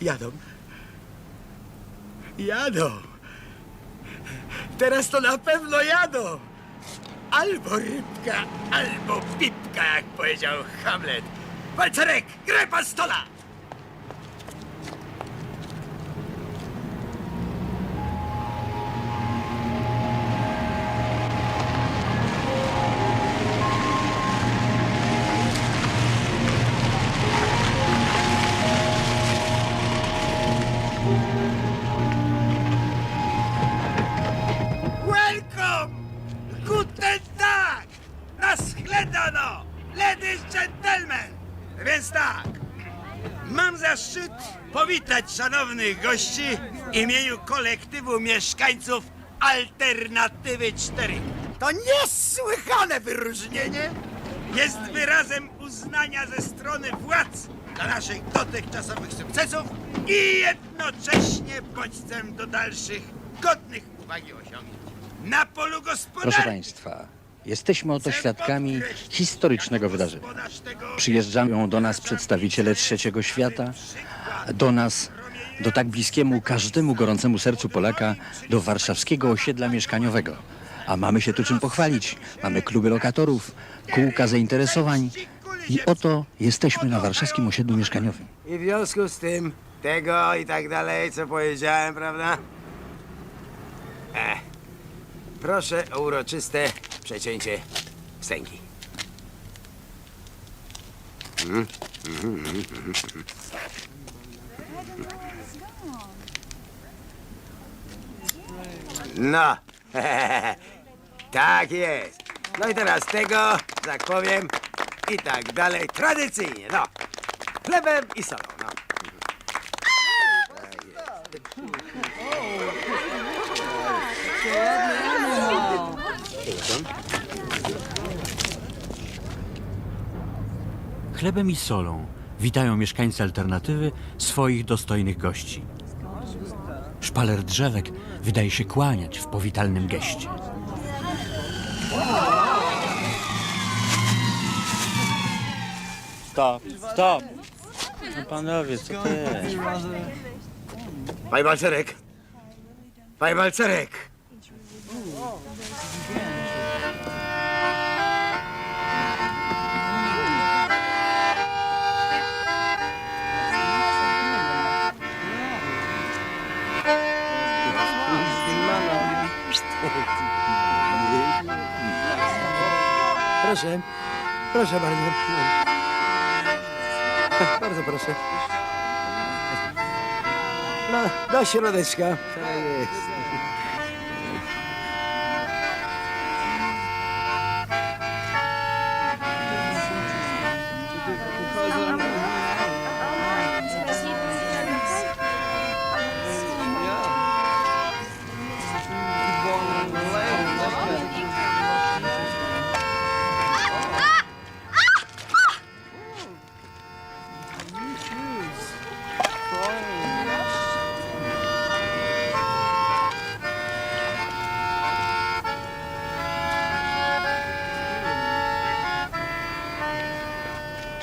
Jadą. Jadą. Teraz to na pewno jadą. Albo rybka, albo pipka, jak powiedział Hamlet. Walcerek, graj pan stola! Powitać szanownych gości w imieniu kolektywu mieszkańców Alternatywy 4. To niesłychane wyróżnienie jest wyrazem uznania ze strony władz dla naszych dotychczasowych sukcesów i jednocześnie bodźcem do dalszych godnych uwagi osiągnięć. Na polu gospodarki Proszę Państwa, jesteśmy oto świadkami historycznego wydarzenia. Przyjeżdżają do nas przedstawiciele trzeciego świata, do nas, do tak bliskiemu każdemu gorącemu sercu Polaka, do warszawskiego osiedla mieszkaniowego. A mamy się tu czym pochwalić. Mamy kluby lokatorów, kółka zainteresowań i oto jesteśmy na warszawskim osiedlu mieszkaniowym. I w związku z tym, tego i tak dalej, co powiedziałem, prawda? E, proszę o uroczyste przecięcie wstęgi. No, tak jest. No i teraz tego, tak powiem, i tak dalej, tradycyjnie, no. Chlebem i solą, no. Chlebem i solą witają mieszkańcy alternatywy swoich dostojnych gości. Szpaler drzewek wydaje się kłaniać w powitalnym geście. Stop, stop. No panowie, co to jest? Panie Balcerek! Panie Balcerek! Proszę, proszę bardzo. Bardzo proszę. No, do środeczka. Tak jest.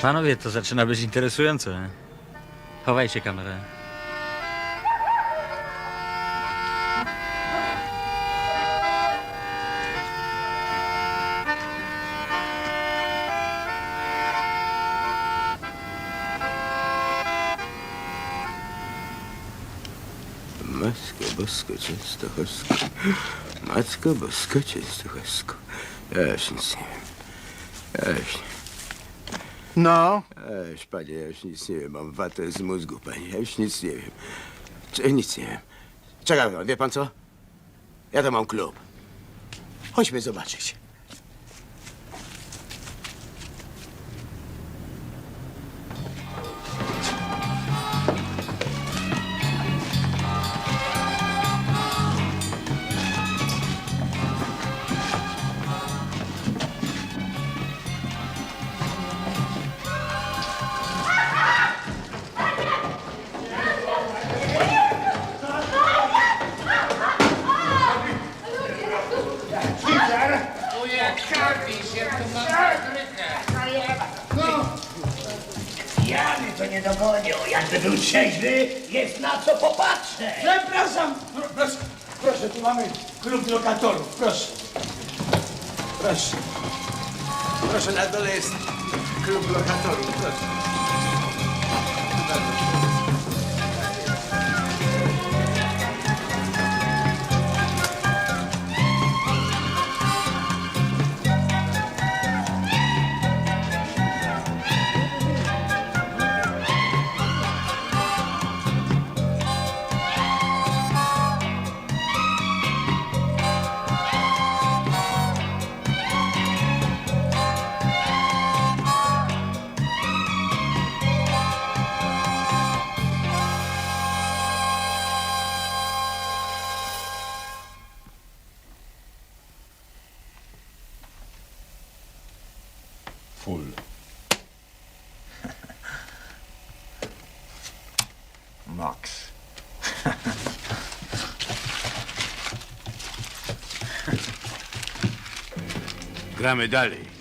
Panowie, to zaczyna być interesujące. Chowajcie kamerę. Matko Bosko Częstochowsko. Matko Bosko Częstochowsko. Ja już nic nie wiem. Ja już, No, już, panie, ja już nic nie wiem. Mam watę z mózgu, panie. Ja już nic nie wiem. Czy nic nie wiem. Czekaj, pan, wie pan co? Ja to mam klub. Chodźmy zobaczyć. Ostatnio. Jakby był trzeźwy, jest na co popatrzeć. Przepraszam, Pro- proszę, proszę, tu mamy klub lokatorów, proszę. Proszę. Proszę, na dole jest klub lokatorów, proszę. Full. Max. Gramy dalej.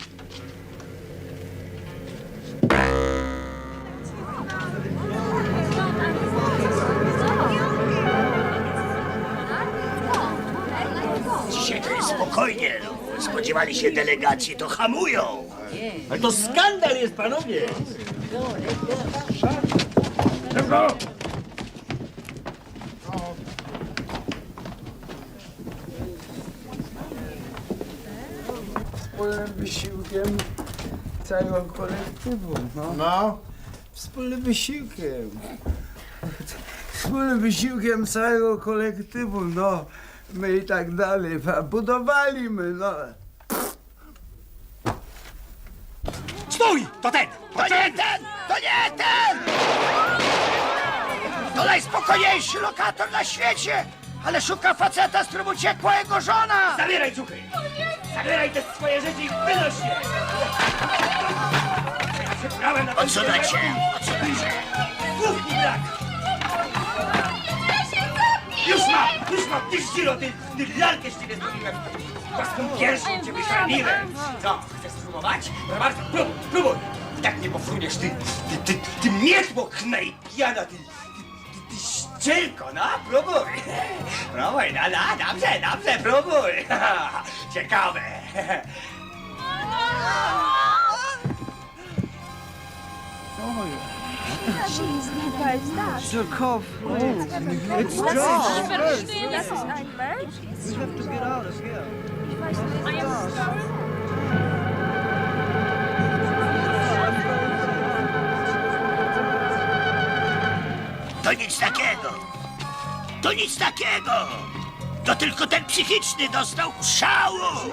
Spokojnie. No. Spodziewali się delegacji, to hamują. Ale to skandal jest, panowie! wspólnym wysiłkiem całego kolektywu. No. No, Wspólnym wysiłkiem. Wspólnym wysiłkiem całego kolektywu, no. My i tak dalej. A Budowaliśmy, no. Stój! To ten! To nie ten! To nie ten! To najspokojniejszy lokator na świecie! Ale szuka faceta, z którym uciekła jego żona! Zabieraj ciuchy! Zabieraj te swoje rzeczy i wynoś je! Przebrałem na Odsunę cię! Odsunę cię! Słów mi tak! Już mam! Już mam! Ty ścilo! Ty, ty lalkę z ciebie zrobiłem! Własną pierwszą cię wyszarniłem! Co? Chcesz spróbować? Proszę bardzo, próbuj, próbuj! I tak nie pofruniesz, ty, ty, ty, ty mietło knajpiana, ty, ty, ty, ty ścielko, no, próbuj! Próbuj, no, no, dobrze, dobrze, próbuj! Ciekawe! Żukow. It's Josh. We have to get out of here. I am sorry. To nic takiego! To nic takiego! To tylko ten psychiczny dostał szału!